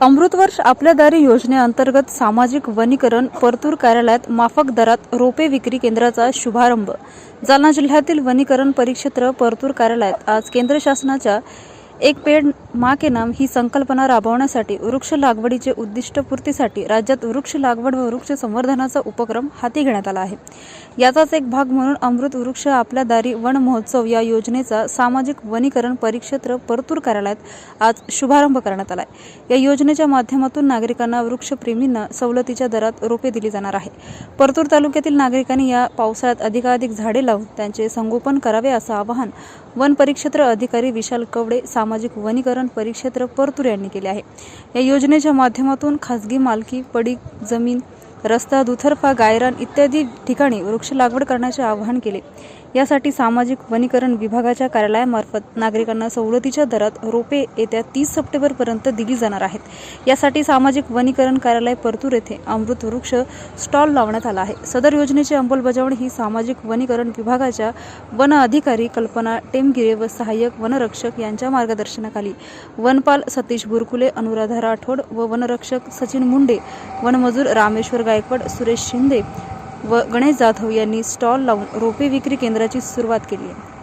अमृतवर्ष आपल्या दारी योजनेअंतर्गत सामाजिक वनीकरण परतूर कार्यालयात माफक दरात रोपे विक्री केंद्राचा शुभारंभ. जालना जिल्ह्यातील वनीकरण परिक्षेत्र परतूर कार्यालयात आज केंद्र शासनाच्या एक पेड मा के नाम ही संकल्पना राबवण्यासाठी वृक्ष लागवडीचे उद्दिष्टपूर्तीसाठी राज्यात वृक्ष लागवड व वृक्ष संवर्धनाचा उपक्रम हाती घेण्यात आला आहे. याचाच एक भाग म्हणून अमृत वृक्ष आपल्या दारी वन महोत्सव या योजनेचा सामाजिक वनीकरण परिक्षेत्र परतूर कार्यालयात आज शुभारंभ करण्यात आला आहे या योजनेच्या माध्यमातून नागरिकांना वृक्षप्रेमींना सवलतीच्या दरात रोपे दिली जाणार आहे. परतूर तालुक्यातील नागरिकांनी या पावसाळ्यात अधिकाधिक झाडे लावून त्यांचे संगोपन करावे असं आवाहन वन परिक्षेत्र अधिकारी विशाल कवडे सामाजिक वनीकरण परिक्षेत्र परतूर यांनी केले आहे. या योजनेच्या माध्यमातून खासगी मालकी पडीक जमीन रस्ता दुथर्फा गायरान इत्यादी ठिकाणी वृक्ष लागवड करण्याचे आवाहन केले. यासाठी सामाजिक वनीकरण विभागाच्या कार्यालयामार्फत नागरिकांना सवलतीच्या दरात रोपे येत्या तीस सप्टेंबरपर्यंत दिली जाणार आहेत. यासाठी सामाजिक वनीकरण कार्यालय परतूर येथे अमृत वृक्ष स्टॉल लावण्यात आला आहे. सदर योजनेची अंमलबजावणी ही सामाजिक वनीकरण विभागाच्या वन अधिकारी कल्पना टेमगिरे व सहाय्यक वनरक्षक यांच्या मार्गदर्शनाखाली. वनपाल सतीश बुरकुले अनुराधा राठोड व वनरक्षक सचिन मुंडे वनमजूर रामेश्वर गायकवाड सुरेश शिंदे व गणेश जाधव यांनी स्टॉल लावून रोपे विक्री केंद्राची सुरुवात केली आहे.